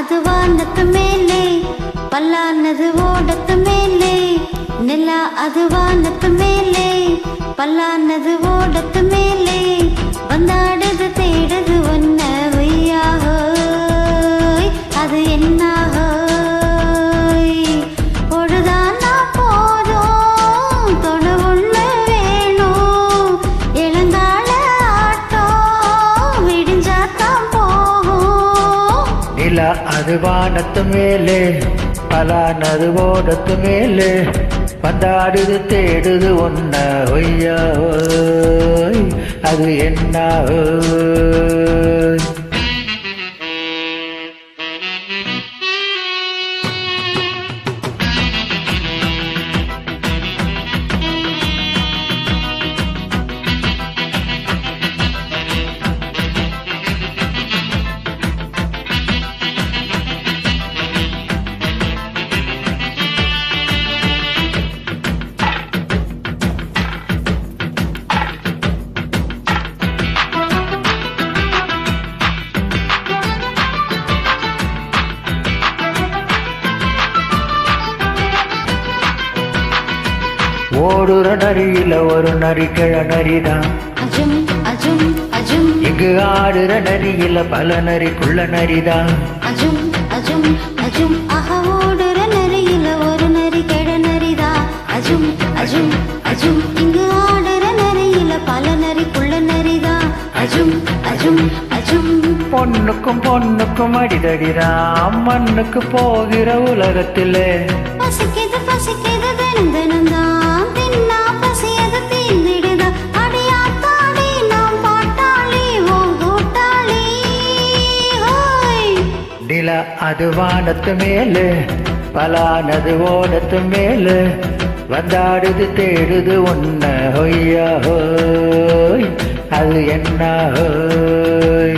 அது வானத்து மேலே பல்லானது ஓடத்து மேலே. நிலா அது வானத்து மேலே பல்லானது ஓடத்து நிலா அது வானத்து மேலே பலானது ஓடத்து மேலே வந்தாடுது தேடுது ஒன்ன ஒய்யா அது என்ன? ஓடுற நரியில ஒரு நரி கிழ நரிதான். அஜும் அஜும் அஜும். இங்கு ஆடுற நரியில பல நரி குள்ள நரிதான். அஜும் அஜும் அஜும். அக ஓடுற நரியில ஒரு நரி கெட நரிதா அஜும் அஜும் அஜும். இங்கு ஆடுற நரியில பல நரி குள்ள நரிதா அஜும் அஜும் அஜும். பொண்ணுக்கும் பொண்ணுக்கும் அடிதடிதான். மண்ணுக்கு போகிற உலகத்திலே. பசிக்குது பசிக்குது. நில அது வானத்து மேலே பலானது ஓனத்து மேலே. வந்தாடுது தேடுது ஒன்ன ஹொய்யா ஹோய். அது என்ன ஹோய்?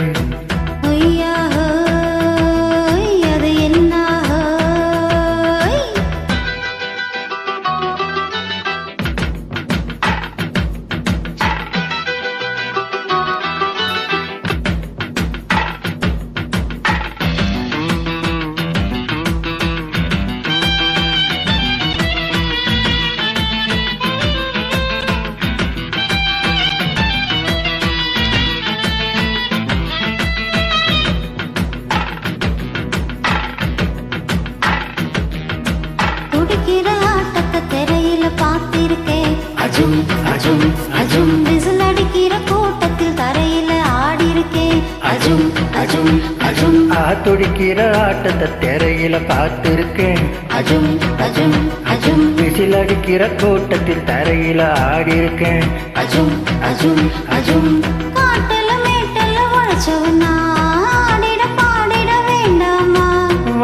துடிக்கிற ஆட்டத்தை திரையில பார்த்திருக்கேன். அஜும் அஜும் அஜும். விசில் அடிக்கிற கூட்டத்தில் தரையில ஆடி இருக்கேன் அஜும் அஜும் அஜும். ஆ துடிக்கிற ஆட்டத்தை திரையில பார்த்திருக்கேன். அஜும் அஜும் அஜும். விசில் அடிக்கிற கூட்டத்தில் தரையில ஆடி இருக்கேன் அஜும் அஜும் அஜும்.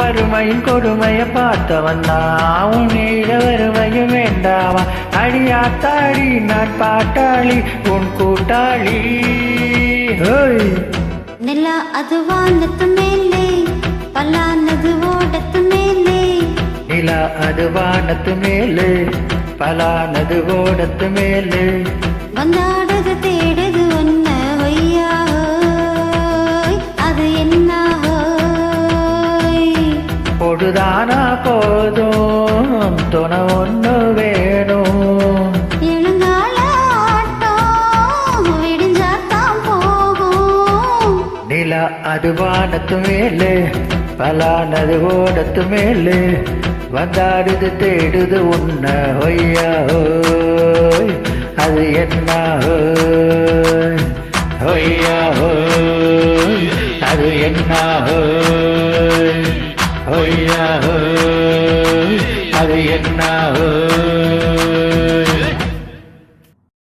வறுமையின் கொடுமைய பார்த்தவன் நான் உன்னிட வறுமையும் வேண்டாமா அடியாத்தாடி நான் பாட்டாளி உன் கூட்டாளி. ஹோய் நிலா அது வானத்து மேலே பல்லானது ஓடத்து மேலே. நிலா அது வானத்து மேலே பலானது ஓடத்து மேலே. வந்தாடுது பொழுதானா போதும். துணை ஒன்று வேணும். நிலா அது வானத்து மேலே பலானது ஓடத்து மேலே வந்தாடுது தேடுது உன்ன. ஒய்யா அது என்ன ஒய்யா அது என்ன ஹொய்யா அது என்ன